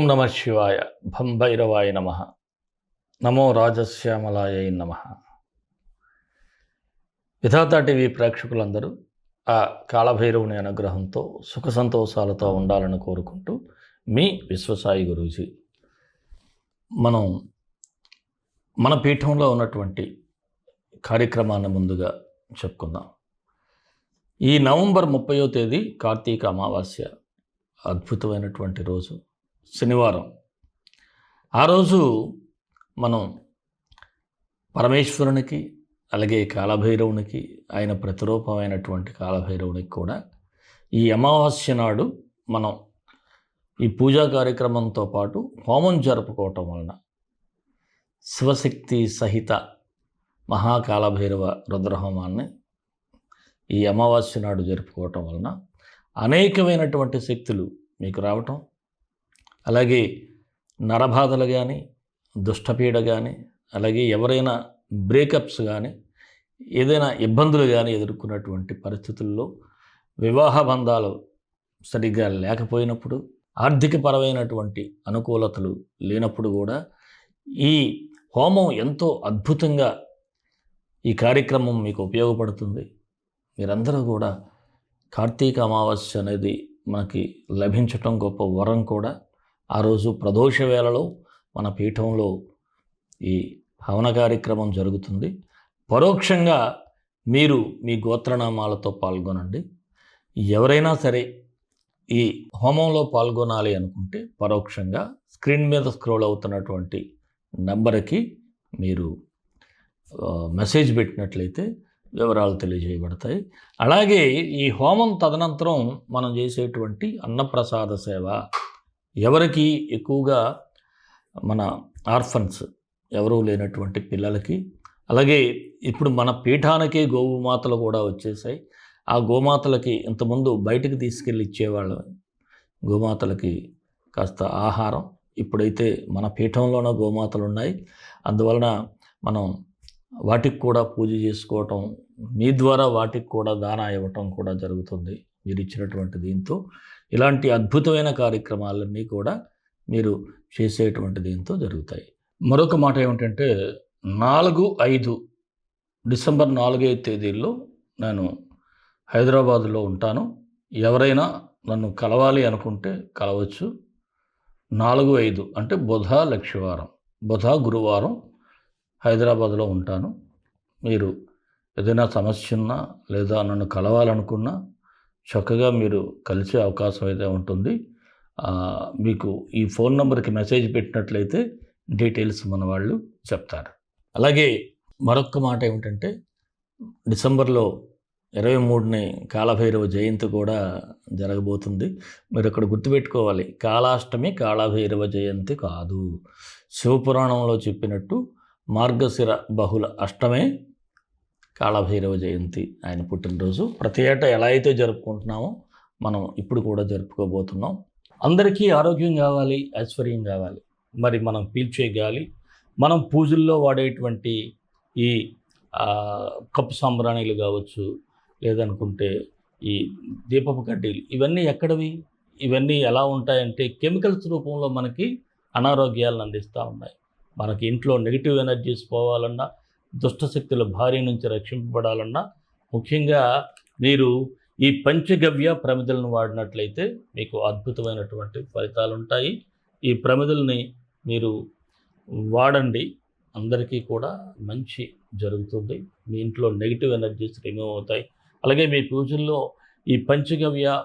ఓం నమ శివాయ. భంభైరవాయ నమ. నమో రాజశ్యామలాయ నమ. విధాత టీవీ ప్రేక్షకులందరూ ఆ కాళభైరవుని అనుగ్రహంతో సుఖ సంతోషాలతో ఉండాలని కోరుకుంటూ మీ విశ్వసాయి గురూజీ మనం మన పీఠంలో ఉన్నటువంటి కార్యక్రమాన్ని ముందుగా చెప్పుకుందాం. ఈ నవంబర్ ముప్పయో తేదీ కార్తీక అమావాస్య అద్భుతమైనటువంటి రోజు. శనివారం. ఆ రోజు మనం పరమేశ్వరునికి అలాగే కాలభైరవునికి ఆయన ప్రతిరూపమైనటువంటి కాలభైరవునికి కూడా ఈ అమావాస్య నాడు మనం ఈ పూజా కార్యక్రమంతో పాటు హోమం జరుపుకోవటం వలన శివశక్తి సహిత మహాకాలభైరవ రుద్రహోమాన్ని ఈ అమావాస్య నాడు జరుపుకోవటం వలన అనేకమైనటువంటి శక్తులు మీకు రావటం అలాగే నరబాధలు కానీ దుష్టపీడ కానీ అలాగే ఎవరైనా బ్రేకప్స్ కానీ ఏదైనా ఇబ్బందులు కానీ ఎదుర్కొన్నటువంటి పరిస్థితుల్లో వివాహ బంధాలు సరిగ్గా లేకపోయినప్పుడు ఆర్థికపరమైనటువంటి అనుకూలతలు లేనప్పుడు కూడా ఈ హోమం ఎంతో అద్భుతంగా ఈ కార్యక్రమం మీకు ఉపయోగపడుతుంది. మీరందరూ కూడా కార్తీక అమావాస్య అనేది మనకి లభించటం గొప్ప వరం కూడా. ఆ రోజు ప్రదోష వేళలో మన పీఠంలో ఈ హవన కార్యక్రమం జరుగుతుంది. పరోక్షంగా మీరు మీ గోత్రనామాలతో పాల్గొనండి. ఎవరైనా సరే ఈ హోమంలో పాల్గొనాలి అనుకుంటే పరోక్షంగా స్క్రీన్ మీద స్క్రోల్ అవుతున్నటువంటి నంబర్కి మీరు మెసేజ్ పెట్టినట్లయితే వివరాలు తెలియజేయబడతాయి. అలాగే ఈ హోమం తదనంతరం మనం చేసేటువంటి అన్నప్రసాద సేవ ఎవరికి ఎక్కువగా మన ఆర్ఫన్స్ ఎవరూ లేనటువంటి పిల్లలకి అలాగే ఇప్పుడు మన పీఠానికే గోమాతలు కూడా వచ్చేసాయి. ఆ గోమాతలకి ఇంతకుముందు బయటకు తీసుకెళ్ళి ఇచ్చేవాళ్ళు గోమాతలకి కాస్త ఆహారం. ఇప్పుడైతే మన పీఠంలోనే గోమాతలు ఉన్నాయి. అందువలన మనం వాటికి కూడా పూజ చేసుకోవటం మీ ద్వారా వాటికి కూడా దాన ఇవ్వటం కూడా జరుగుతుంది. మీరు ఇచ్చినటువంటి దీంతో ఇలాంటి అద్భుతమైన కార్యక్రమాలన్నీ కూడా మీరు చేసేటువంటి దీంతో జరుగుతాయి. మరొక మాట ఏమిటంటే నాలుగు ఐదు డిసెంబర్ నాలుగైదు తేదీల్లో నేను హైదరాబాదులో ఉంటాను. ఎవరైనా నన్ను కలవాలి అనుకుంటే కలవచ్చు. నాలుగు ఐదు అంటే బుధ లక్షవారం బుధ గురువారం హైదరాబాద్లో ఉంటాను. మీరు ఏదైనా సమస్య ఉన్నా లేదా నన్ను కలవాలనుకున్నా చక్కగా మీరు కలిసే అవకాశం అయితే ఉంటుంది. మీకు ఈ ఫోన్ నెంబర్కి మెసేజ్ పెట్టినట్లయితే డీటెయిల్స్ మన వాళ్ళు చెప్తారు. అలాగే మరొక మాట ఏమిటంటే డిసెంబర్లో ఇరవై మూడుని కాళభైరవ జయంతి కూడా జరగబోతుంది. మీరు ఇక్కడ గుర్తుపెట్టుకోవాలి కాళాష్టమి కాళభైరవ జయంతి కాదు. శివపురాణంలో చెప్పినట్టు మార్గశిర బహుళ అష్టమే కాళభైరవ జయంతి ఆయన పుట్టినరోజు. ప్రతి ఏటా ఎలా అయితే జరుపుకుంటున్నామో మనం ఇప్పుడు కూడా జరుపుకోబోతున్నాం. అందరికీ ఆరోగ్యం కావాలి ఐశ్వర్యం కావాలి. మరి మనం పీల్చే గాలి మనం పూజల్లో వాడేటువంటి ఈ కప్పు సాంబ్రాణీలు కావచ్చు లేదనుకుంటే ఈ దీపపు కడ్డీలు ఇవన్నీ ఎక్కడవి? ఇవన్నీ ఎలా ఉంటాయంటే కెమికల్స్ రూపంలో మనకి అనారోగ్యాలను అందిస్తూ ఉన్నాయి. మనకి ఇంట్లో నెగిటివ్ ఎనర్జీస్ పోవాలన్నా దుష్టశక్తుల భారీ నుంచి రక్షింపబడాలన్నా ముఖ్యంగా మీరు ఈ పంచగవ్య ప్రమిదలను వాడినట్లయితే మీకు అద్భుతమైనటువంటి ఫలితాలు ఉంటాయి ఈ ప్రమిదల్ని మీరు వాడండి. అందరికీ కూడా మంచి జరుగుతుంది. మీ ఇంట్లో నెగిటివ్ ఎనర్జీస్ రిమూవ్ అవుతాయి. అలాగే మీ పూజల్లో ఈ పంచగవ్య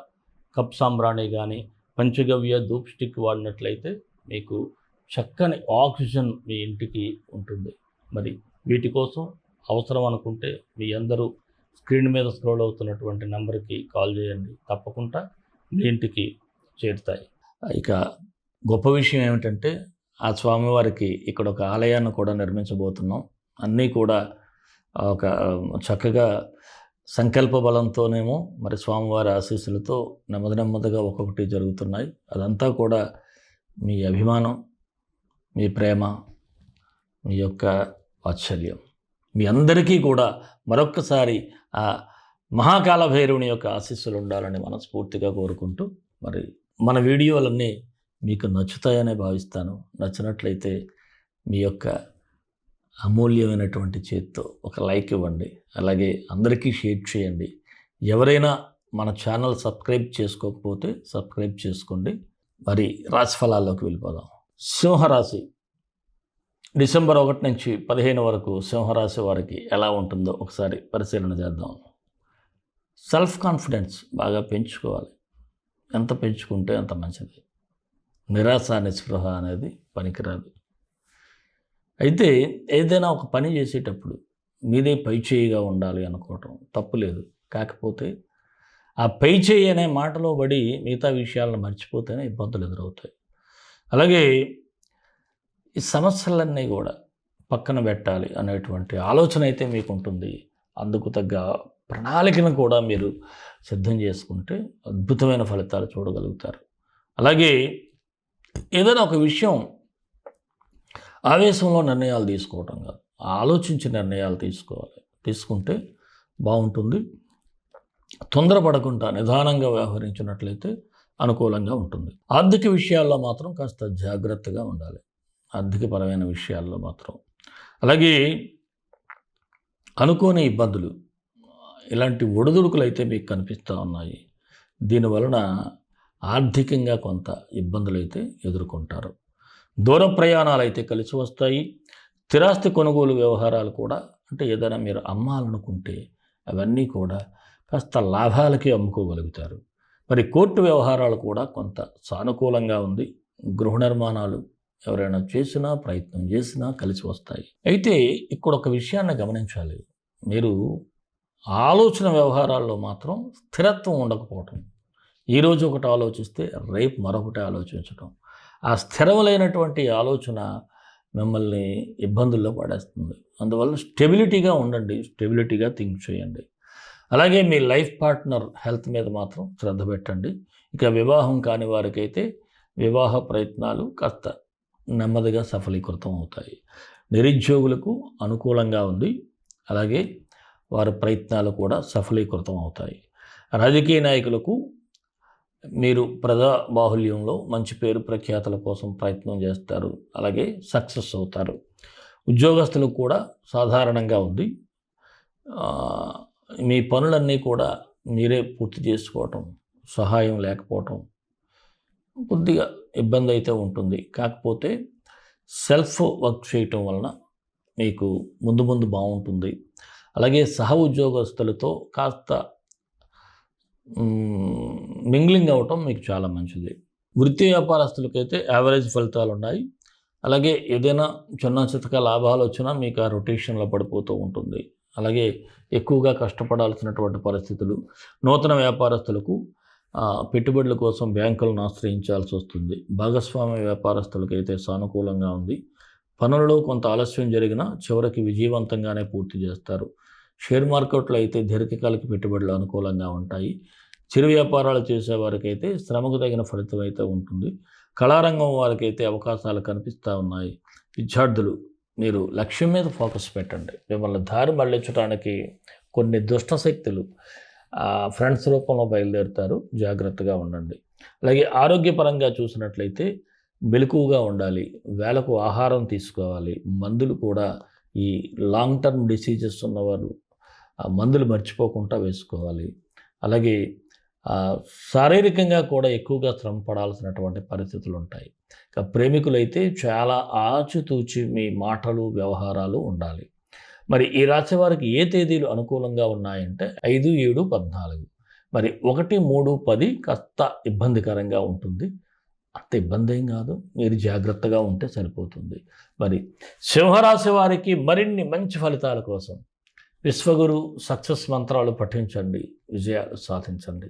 కప్ సాంబ్రాణి కానీ పంచగవ్య ధూప్ స్టిక్ వాడినట్లయితే మీకు చక్కని ఆక్సిజన్ మీ ఇంటికి ఉంటుంది. మరి వీటి కోసం అవసరం అనుకుంటే మీ అందరూ స్క్రీన్ మీద స్క్రోల్ అవుతున్నటువంటి నెంబర్కి కాల్ చేయండి. తప్పకుండా మీ ఇంటికి చేరుతాయి. ఇక గొప్ప విషయం ఏమిటంటే ఆ స్వామివారికి ఇక్కడ ఒక ఆలయాన్ని కూడా నిర్మించబోతున్నాం. అన్నీ కూడా ఒక చక్కగా సంకల్ప బలంతోనేమో మరి స్వామివారి ఆశీస్సులతో నెమ్మది నెమ్మదిగా ఒక్కొక్కటి జరుగుతున్నాయి. అదంతా కూడా మీ అభిమానం మీ ప్రేమ మీ యొక్క వాత్సల్యం మీ అందరికీ కూడా మరొక్కసారి ఆ మహాకాల భైరవుని యొక్క ఆశీస్సులు ఉండాలని మనస్ఫూర్తిగా కోరుకుంటూ మరి మన వీడియోలన్నీ మీకు నచ్చుతాయనే భావిస్తాను. నచ్చినట్లయితే మీ యొక్క అమూల్యమైనటువంటి చేత్తో ఒక లైక్ ఇవ్వండి. అలాగే అందరికీ షేర్ చేయండి. ఎవరైనా మన ఛానల్ సబ్స్క్రైబ్ చేసుకోకపోతే సబ్స్క్రైబ్ చేసుకోండి. మరి రాశిఫలాల్లోకి వెళ్ళిపోదాం. సింహరాశి డిసెంబర్ ఒకటి నుంచి పదిహేను వరకు సింహరాశి వారికి ఎలా ఉంటుందో ఒకసారి పరిశీలన చేద్దాం. సెల్ఫ్ కాన్ఫిడెన్స్ బాగా పెంచుకోవాలి. ఎంత పెంచుకుంటే అంత మంచిది. నిరాశ నిస్పృహ అనేది పనికిరాదు. అయితే ఏదైనా ఒక పని చేసేటప్పుడు మీదే పై చేయిగా ఉండాలి అనుకోవటం తప్పులేదు కాకపోతే ఆ పై చేయి అనే మాటలో పడి మిగతా విషయాలను మర్చిపోతేనే ఇబ్బందులు ఎదురవుతాయి. అలాగే ఈ సమస్యలన్నీ కూడా పక్కన పెట్టాలి అనేటువంటి ఆలోచన అయితే మీకు ఉంటుంది అందుకు తగ్గ ప్రణాళికను కూడా మీరు సిద్ధం చేసుకుంటే అద్భుతమైన ఫలితాలు చూడగలుగుతారు. అలాగే ఏదైనా ఒక విషయం ఆవేశంలో నిర్ణయాలు తీసుకోవటం కాదు. ఆలోచించి నిర్ణయాలు తీసుకోవాలి. తీసుకుంటే బాగుంటుంది. తొందరపడకుండా నిదానంగా వ్యవహరించినట్లయితే అనుకూలంగా ఉంటుంది. ఆర్థిక విషయాల్లో మాత్రం కాస్త జాగ్రత్తగా ఉండాలి. ఆర్థికపరమైన విషయాల్లో మాత్రం. అలాగే అనుకోని ఇబ్బందులు ఇలాంటి ఒడిదుడుకులు అయితే మీకు కనిపిస్తూ ఉన్నాయి. దీనివలన ఆర్థికంగా కొంత ఇబ్బందులు అయితే ఎదుర్కొంటారు. దూర ప్రయాణాలు అయితే కలిసి వస్తాయి. స్థిరాస్తి కొనుగోలు వ్యవహారాలు కూడా అంటే ఏదైనా మీరు అమ్మాలనుకుంటే అవన్నీ కూడా కాస్త లాభాలకే అమ్ముకోగలుగుతారు. మరి కోర్టు వ్యవహారాలు కూడా కొంత సానుకూలంగా ఉంది. గృహ నిర్మాణాలు ఎవరైనా చేసినా ప్రయత్నం చేసినా కలిసి వస్తాయి. అయితే ఇక్కడ ఒక విషయాన్ని గమనించాలి. మీరు ఆలోచన వ్యవహారాల్లో మాత్రం స్థిరత్వం ఉండకపోవటం. ఈరోజు ఒకటి ఆలోచిస్తే రేపు మరొకటి ఆలోచించటం. ఆ స్థిరములైనటువంటి ఆలోచన మిమ్మల్ని ఇబ్బందుల్లో పడేస్తుంది. అందువల్ల స్టెబిలిటీగా ఉండండి. స్టెబిలిటీగా థింక్ చేయండి. అలాగే మీ లైఫ్ పార్ట్నర్ హెల్త్ మీద మాత్రం శ్రద్ధ పెట్టండి. ఇక వివాహం కాని వారికైతే వివాహ ప్రయత్నాలు కాస్త నెమ్మదిగా సఫలీకృతం అవుతాయి. నిరుద్యోగులకు అనుకూలంగా ఉంది. అలాగే వారి ప్రయత్నాలు కూడా సఫలీకృతం అవుతాయి. రాజకీయ నాయకులకు మీరు ప్రజా బాహుల్యంలో మంచి పేరు ప్రఖ్యాతల కోసం ప్రయత్నం చేస్తారు. అలాగే సక్సెస్ అవుతారు. ఉద్యోగస్తులకు కూడా సాధారణంగా ఉంది. మీ పనులన్నీ కూడా మీరే పూర్తి చేసుకోవటం సహాయం లేకపోవటం కొద్దిగా ఇబ్బంది అయితే ఉంటుంది. కాకపోతే సెల్ఫ్ వర్క్ చేయటం వలన మీకు ముందు ముందు బాగుంటుంది. అలాగే సహ ఉద్యోగస్తులతో కాస్త మింగ్లింగ్ అవ్వటం మీకు చాలా మంచిది. వృత్తి వ్యాపారస్తులకైతే యావరేజ్ ఫలితాలు ఉన్నాయి అలాగే ఏదైనా చిన్న చితక లాభాలు వచ్చినా మీకు ఆ రొటేషన్లో పడిపోతూ ఉంటుంది. అలాగే ఎక్కువగా కష్టపడాల్సినటువంటి పరిస్థితులు నూతన వ్యాపారస్తులకు పెట్టుబడుల కోసం బ్యాంకులను ఆశ్రయించాల్సి వస్తుంది. భాగస్వామ్య వ్యాపారస్తులకైతే సానుకూలంగా ఉంది. పనులలో కొంత ఆలస్యం జరిగినా చివరికి విజయవంతంగానే పూర్తి చేస్తారు. షేర్ మార్కెట్లో అయితే దీర్ఘకాలిక పెట్టుబడులు అనుకూలంగా ఉంటాయి. చిరు వ్యాపారాలు చేసే వారికైతే శ్రమకు తగిన ఫలితం అయితే ఉంటుంది. కళారంగం వారికైతే అవకాశాలు కనిపిస్తూ ఉన్నాయి. విద్యార్థులు మీరు లక్ష్యం మీద ఫోకస్ పెట్టండి. మిమ్మల్ని దారి మళ్ళించడానికి కొన్ని దుష్ట శక్తులు ఫ్రెండ్స్ రూపంలో బయలుదేరుతారు. జాగ్రత్తగా ఉండండి. అలాగే ఆరోగ్యపరంగా చూసినట్లయితే మెలకువగా ఉండాలి. వేలకు ఆహారం తీసుకోవాలి. మందులు కూడా ఈ లాంగ్ టర్మ్ డిసీజెస్ ఉన్నవారు మందులు మర్చిపోకుండా వేసుకోవాలి. అలాగే శారీరకంగా కూడా ఎక్కువగా శ్రమ పడాల్సినటువంటి పరిస్థితులు ఉంటాయి. ఇక ప్రేమికులైతే చాలా ఆచితూచి మీ మాటలు వ్యవహారాలు ఉండాలి. మరి ఈ రాశి వారికి ఏ తేదీలు అనుకూలంగా ఉన్నాయంటే ఐదు ఏడు పద్నాలుగు. మరి ఒకటి మూడు పది కాస్త ఇబ్బందికరంగా ఉంటుంది. అంత ఇబ్బంది ఏం కాదు. మీరు జాగ్రత్తగా ఉంటే సరిపోతుంది. మరి సింహరాశి వారికి మరిన్ని మంచి ఫలితాల కోసం విశ్వగురు సక్సెస్ మంత్రాలు పఠించండి. విజయాలు సాధించండి.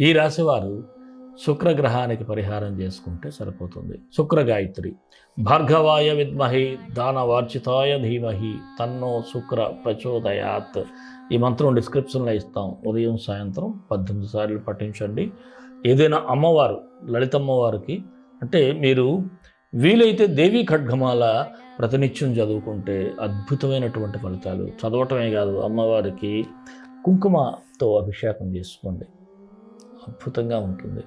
ఈ రాశివారు శుక్రగ్రహానికి పరిహారం చేసుకుంటే సరిపోతుంది. శుక్ర గాయత్రి భార్గవాయ విద్మహి దానవార్చితాయ ధీమహి తన్నో శుక్ర ప్రచోదయాత్. ఈ మంత్రం డిస్క్రిప్షన్లో ఇస్తాం. ఉదయం సాయంత్రం పద్దెనిమిది సార్లు పఠించండి. ఏదైనా అమ్మవారు లలితమ్మవారికి అంటే మీరు వీలైతే దేవీ ఖడ్గమాల ప్రతినిత్యం చదువుకుంటే అద్భుతమైనటువంటి ఫలితాలు. చదవటమే కాదు అమ్మవారికి కుంకుమతో అభిషేకం చేసుకోండి. అద్భుతంగా ఉంటుంది.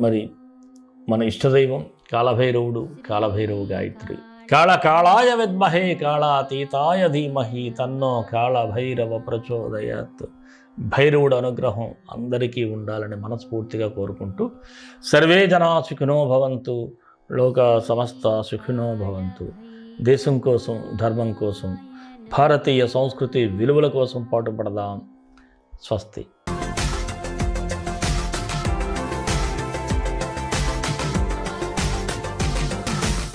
మరి మన ఇష్టదైవం కాలభైరవుడు కాలభైరవు గాయత్రి. కాళ కాళాయ విద్మహే కాళాతీతాయ ధీమహి తన్నో కాళభైరవ ప్రచోదయాత్. భైరవుడు అనుగ్రహం అందరికీ ఉండాలని మనస్ఫూర్తిగా కోరుకుంటూ సర్వే జనా సుఖినో భవంతు లోక సమస్త సుఖినో భవంతు. దేశం కోసం ధర్మం కోసం భారతీయ సంస్కృతి విలువల కోసం పాటుపడదాం. స్వస్తి.